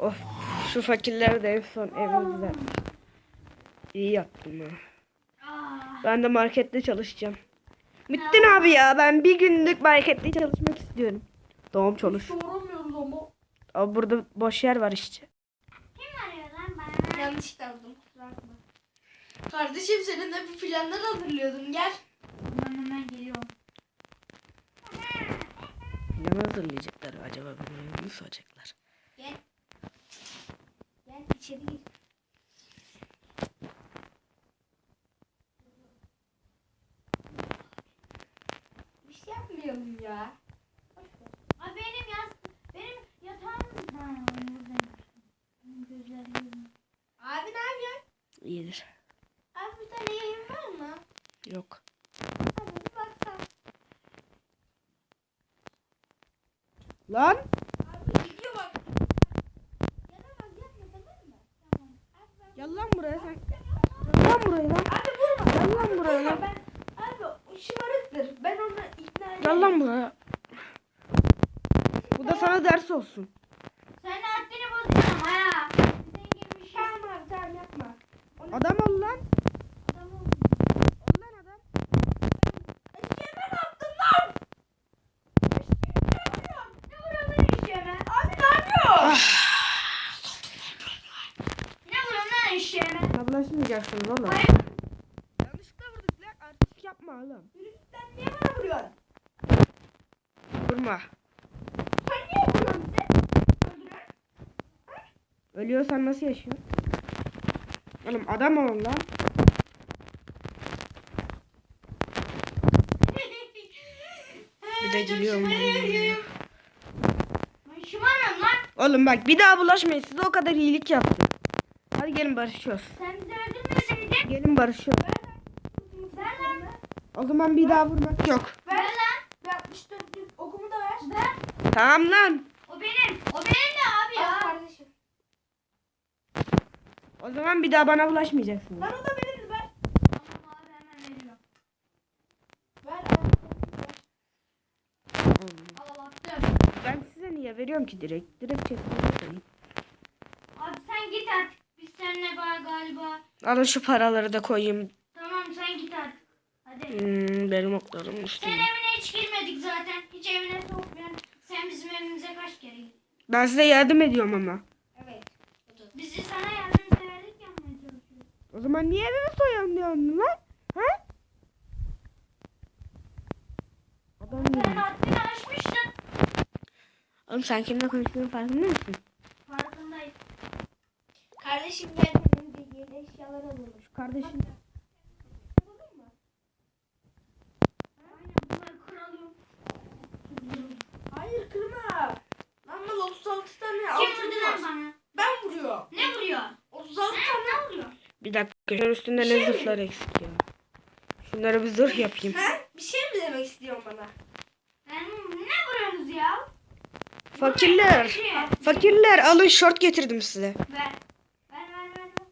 Of şu fakirler de en son evini düzeltmiş. İyi yaptım ha. Aa, Ben de markette çalışacağım. Müttin abi ya ben bir günlük markette çalışmak istiyorum. Doğum çalış. Soramıyoruz ama. Abi burada boş yer var işte. kim arıyor lan bana? Yanlış aldım. kusura bakma. Kardeşim senin de bir planlar hazırlıyordum. Gel. Ben hemen geliyorum. Ne hazırlayacaklar acaba bana ne soracaklar? Gel. Gel içeri gir. Bir şey yapmayalım ya. Abi benim yaz benim yatağım. Ha, buradayım. Benim Gözlerim. Abi ne yapıyorsun? İyidir. Abi bir tane yayın var mı? Yok. Abi bir baksana. Lan Abi video bak. Yaramaz yapma tamam mı? Tamam. Abi ben... gel lan buraya sen. Gel lan buraya lan. Abi vurma. Gel lan buraya lan. Ben, abi o şımarıktır. Ben onu ikna ederim. Gel lan buraya. Bu da ders olsun. Sen haddini bozuyorsun ha. Senin gibi bir şey. Tamam tamam yapma. Onu Adam ol lan. Adam ol. Ol lan adam. Eşeğime ne yaptın lan? Eşeğime ne yapıyorsun? Ne vuruyor lan eşeğime? Abi ne yapıyorsun? Ne vuruyor lan eşeğime? Tablaşmayacaksınız oğlum. Hayır. Yanlışlıkla vurduk lan. Artistik yapma oğlum. Sen niye bana vuruyorsun? Vurma. Sen niye vuruyorsun bize? Öldüren. Ölüyorsan nasıl yaşıyorsun? Oğlum adam ol lan. Bir de gülüyorum. Oğlum bak bir daha bulaşmayın. Size o kadar iyilik yaptım. Hadi gelin barışıyoruz. Sen bizi öldürmeseydin. Gelin barışıyoruz. Ver lan. O zaman bir daha vurmak yok. Ver. Ver lan. Ve 64 okumu da ver. Ver. Tamam lan. O benim. O benim de abi Al ya. kardeşim. O zaman bir daha bana bulaşmayacaksınız. Lan o da benim ver. Tamam abi hemen veriyorum. Ver. al. Al attım. Ben size niye veriyorum ki direkt? Direkt çekmeye Abi sen git artık. Biz seninle ba- galiba. Alın şu paraları da koyayım. Tamam sen git artık. Hadi. Hmm, benim oklarım Sen üstüne. evine hiç girmedik zaten. Hiç evine sokmuyorsun. Sen bizim evimize kaç kere gittin? Ben size yardım ediyorum ama. Evet. Biz de sana çalışıyoruz. O zaman niye evimi soyalım diyorsun lan? Ha? Adam Sen haddini aşmıştın. Oğlum sen kimle konuştuğunun farkında mısın? Farkındayım. Kardeşim gel benim de yeni eşyalar alınmış. Kardeşim. Olur mu? Aynen. Hayır kırma. Lan mal 36 tane Kim altın vurdu var. lan sana? Ben vuruyorum. Ne vuruyor? 36 Ha, tane. ne vuruyor? Bir dakika. Şunun üstünde ne zırhlar eksik ya. Şunlara bir zırh yapayım. Ha? Bir şey mi demek istiyorsun bana? Ben, ne vuruyorsunuz ya? Fakirler. Şey, Fakirler alın şort getirdim size. Ver. Ver ver ver. ver.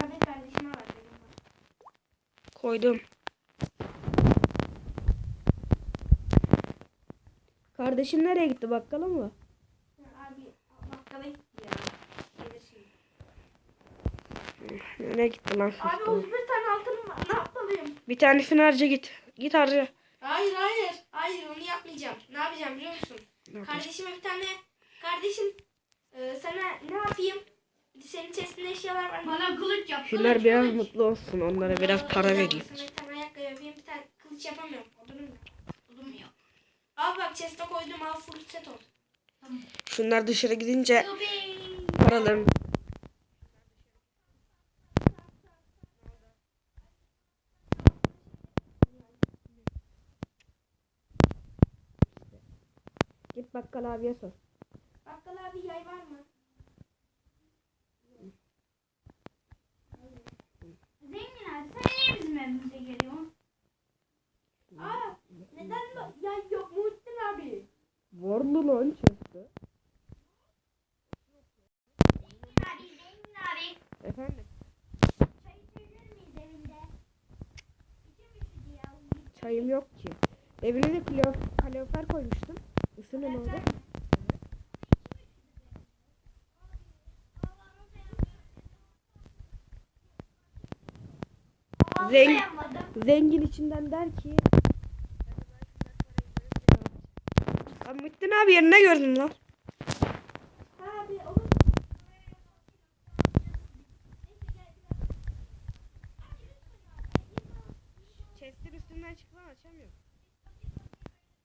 Hadi kardeşime ver. benim var. Koydum. Kardeşin nereye gitti bakkala mı? Ya Abi bakkala gitti ya. Gelir Nereye gitti lan? Abi 31 tane altınım var. Ne yapmalıyım? Bir tanesini harca git. Git harca. Hayır hayır. Hayır onu yapmayacağım. Ne yapacağım biliyor musun? Ne? Kardeşime bir tane kardeşim e, sana ne yapayım? Senin chestinde eşyalar var. Bana kılıç yap. Şunlar kılıç, biraz kılıç. mutlu olsun. Onlara biraz para vereyim. Sana bir tane ayakkabı yapayım. Bir tane kılıç yapamıyorum. Odunum yok. Odun yok. Al bak chest'e koydum al full set oldu. Şunlar dışarı gidince Yubi. paralarım. Git bakkal abiye sor. Bakkal abi yay var mı? Zengin abi sen niye bizim evimize geliyorsun? Aa neden yay yok Muhittin abi? Varlı lan çıktı. Zengin abi zengin abi. Efendim? Çay içebilir miyiz evinde? Üşüdü ya. Çayım yok ki. Evine de kalo- kalorifer koymuştum. Üstüne ne oldu? Zeng zengin içinden der ki Abi Müttin abi yerine gördün lan. Chest'in üstünden çık lan açamıyorum.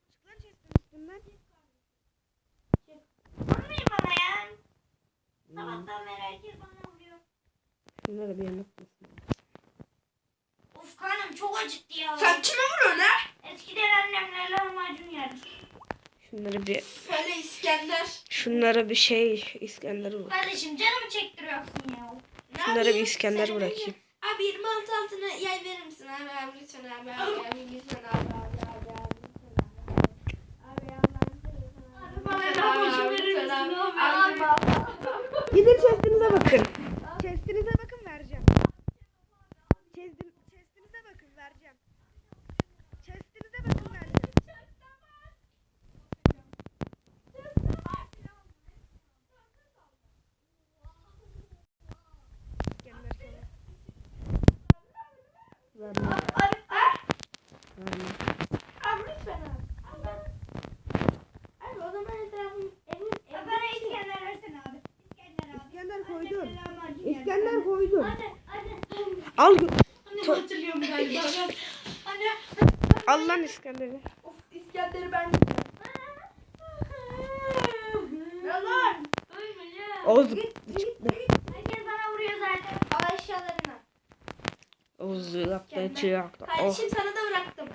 Çık lan chest'in üstünden. Sabahtan beri herkes bana vuruyor. Şunları bir yana tutmasın. Of karnım çok acıktı ya. Sen kime vuruyorsun ha? Eskiden annemle lahmacun yerdik. Şunları bir Söyle İskender. şunlara bir şey İskender bırak. Kardeşim canımı çektiriyorsun ya. Ne Şunlara bir yapayım? İskender Sen bırakayım. Abi 26 altına yay verir misin abi abi lütfen abi abi abi lütfen abi abi abi abi lütfen abi abi seversen abi. Abi bana lahmacun abi, verir lütfen misin abi? abi? Abi, Gidin chest'inize bakın. Chest'inize bakın vereceğim. Chest'in, chest'inize bakın vereceğim. Chest'inize bakın vereceğim. İskender sana. Vermem, Abi, abi, vermem. abi lütfen abi. Abi, abi o zaman etrafım evim Ya Bana İskender versene abi. İskender abi. İskender koydum. İskender koydum. Hadi hadi. Al Anne hatırlıyorum galiba ben. Anne. al lan İskender'i. Of İskender'i ben Yalan. Oğuz. Herkes bana vuruyor zaten. Al eşyalarını. Oğuz yaptı çıraktı. Oh. Kardeşim sana da bıraktım.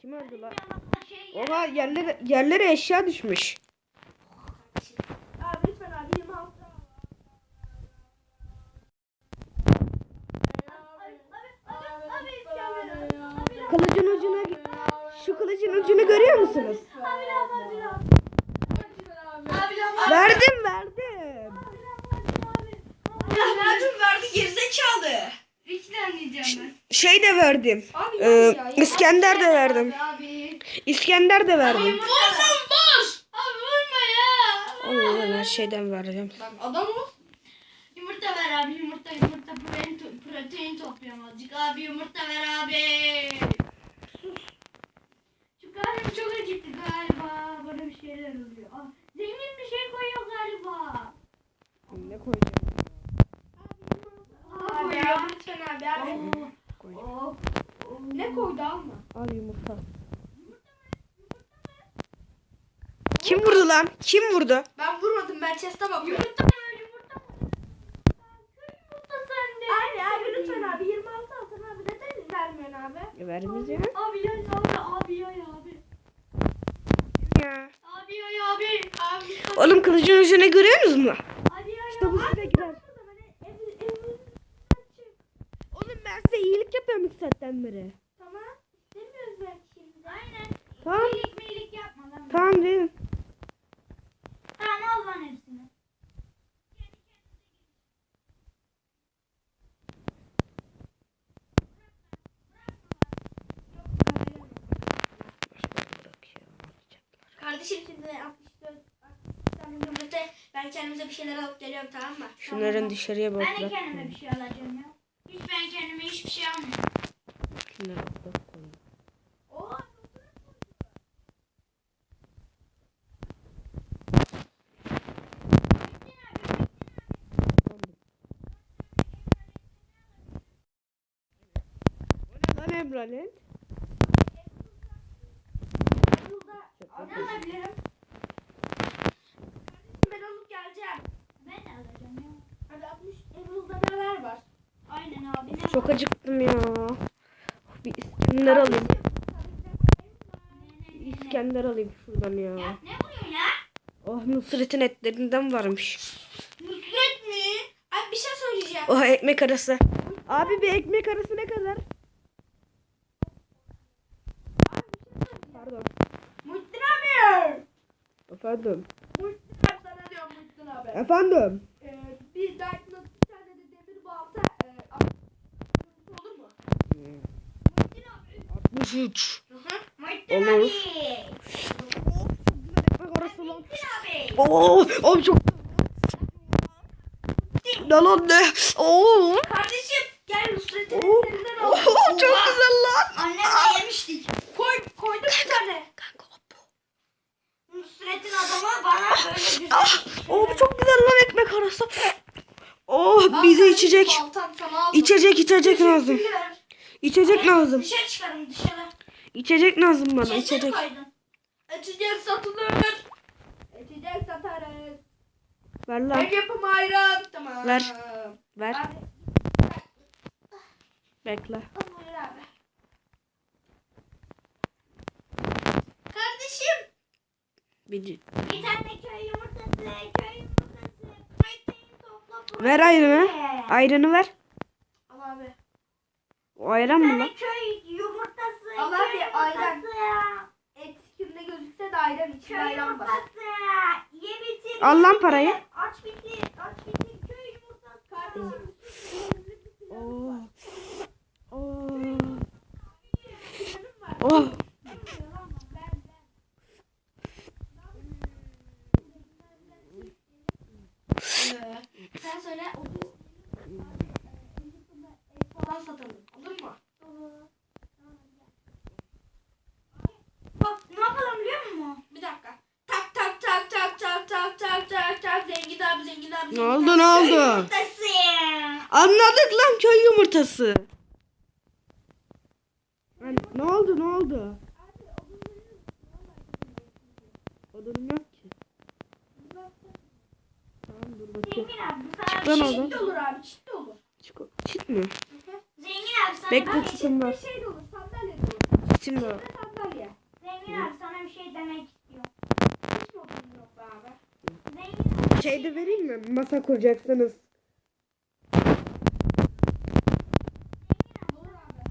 Kim öldü lan? Şey. Oha yerlere, yerlere eşya düşmüş. Abi lütfen abi 26. Abi İskender. Abi Kılıcın ucuna şu kılıcın ucunu görüyor musunuz? Verdim verdim. Lahmacun verdi gerizekalı. Şey de verdim. Abi Ee. İskender de verdim. İskender de verdim. Vurdum boş. Abi vurma ya. Allah'ım her şeyden vereceğim. Adam ol. Yumurta ver abi yumurta yumurta protein, to- protein topluyorum azıcık abi yumurta ver abi. Şu karnım çok acıktı galiba. Bana bir şeyler oluyor. Aa, zengin bir şey koyuyor galiba. Ne koyacağım? Abi koyuyor. abi lütfen abi abi. Of. Ne koydu alma. Al yumurta. Kim vurdu lan? Kim vurdu? Ben vurmadım ben chest'e bakıyorum. Yumurta. Yumurta sende. Abi abi lütfen abi 26 altın abi neden vermiyorsun abi? Vermeyeceğim. Abi ya abi abi ya abi. Ya. Abi ya abi. Abi. Oğlum kılıcın ucunu görüyorsunuz mu? Abi ya İşte bu size gider. Oğlum ben size iyilik yapıyorum ilk saatten beri. Tamam. İstemiyoruz belki şimdi. Aynen. Tamam. İyilik miyilik yapma lan. Tamam dedim. Tamam al lan hepsini. Kardeşim şimdi 64 tane yumurta ben kendimize bir şeyler alıp geliyorum tamam mı? Şunların dışarıya bak. Ben de kendime bir şey alacağım ya. Hiç ben kendime hiçbir şey almıyorum. Şunları bak, bak, koy. Oha. O ne lan Emral'in? Ne alabilirim? Ben alıp geleceğim. Ben de alacağım ya. Hadi 60 Emerald'da neler var? Aynen abi ne Çok acıktım ya. Bir İskender alayım. İskender alayım şuradan ya. Ya ne vuruyorsun ya? Oh Nusret'in etlerinden varmış. Nusret mi? Abi bir şey söyleyeceğim. Oh ekmek arası. Abi bir ekmek arası ne kadar? Pardon. Muhittin abi. Efendim. Muhittin abi sana diyorum Muhittin abi. Efendim. Ee, bir Darkness bir tane de demir balta e, al- olur mu? 63. Hı hı. Muhittin Olur. lan. Abi. Oo, oğlum çok. Lan lan ne? Oo. Kardeşim Gel Nusret'in elinden al. oo, çok güzel lan. Annemle yemiştik. Koy, koydum bir tane. Kanka bu. Nusret'in adamı bana böyle güzel. Ah, oh, bu çok güzel lan ekmek arası. Oh bize içecek. İçecek içecek lazım. İçecek lazım. Dışarı çıkarın dışarı. İçecek lazım bana Kesin içecek. koydun. İçecek satılır. İçecek satarız. Ver lan. yapımı ayran. Tamam. Ver. Ver. Abi. Bekle. Kardeşim. Bir... Bir tane köy yumurtası. Köy yumurtası. Protein topla. protein Ver ayranı. Ayranı ver. Al abi. O ayran mı lan? köy yumurtası. Al köy abi, ayran. Et kimde gözükse de ayran içinde ayran var. yumurtası. Ye bitir. Al lan parayı. Yumurtası. Lan Ne oldu ne oldu? Odun yok ki. Tamam dur bakayım. Zengin abi sana Çık bir lan oradan. Çit olur abi çit olur. Çiko- Çit mi? Zengin abi sana Bekle bir çitim var. Bir şey de olur sandalye de olur. Çitim de var. Sandalye. Zengin abi sana bir şey demek istiyor. Hiç mi odun yok be abi? Zengin abi. Şey de vereyim mi? Masa kuracaksınız. Olur abi.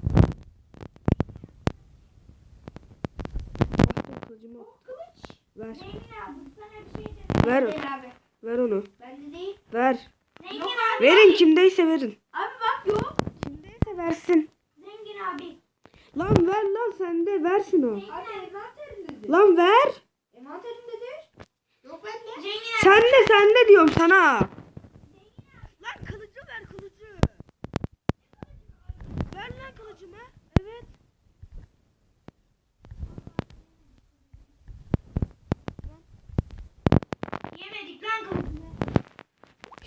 Bastım kılıcımı. Kılıç. Ver. Şey Ver. Abi. Ver onu. Bende değil. Ver. Zengin Yok abi. Verin kimdeyse verin. Abi bak yok. Kimdeyse versin. Zengin abi. Lan ver lan sen de ver şunu. Abi envanterimdedir. Lan ver. Envanterimdedir. Yok bende. Zengin abi. Sen de sen de diyorum sana. Lan kılıcı ver kılıcı. Ver lan kılıcımı. Evet. Yemedik lan kılıcını.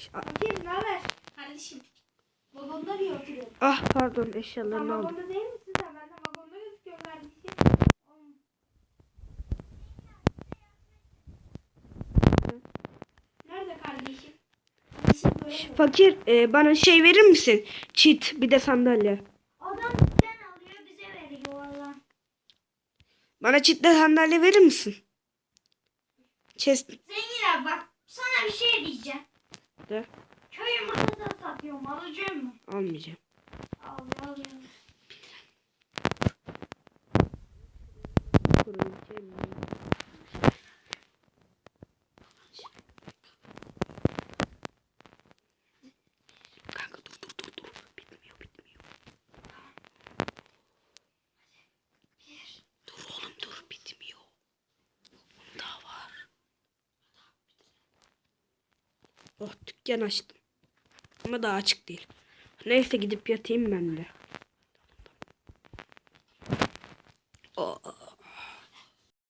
Ş- a- Fakir ne haber? Kardeşim. Vagonda niye oturuyorsun? Ah pardon eşyalarını aldım. vagonda değil misin sen? Ben de vagonda gözüküyorum kardeşim. Nerede kardeşim? Ş-? Fakir e, bana şey verir misin? Çit bir de sandalye. Adam bizden alıyor bize veriyor valla. Bana çitle sandalye verir misin? Chest. Zengin abi bak sana bir şey diyeceğim. De. Köy yumurtası satıyorum alacak mı? Almayacağım. Al al ya. Kuruyacağım. Kanka dur dur dur dur. Bitmiyor bitmiyor. Dur oğlum dur bitmiyor. Daha var. Açtım. Ama daha açık değil. Neyse gidip yatayım ben de.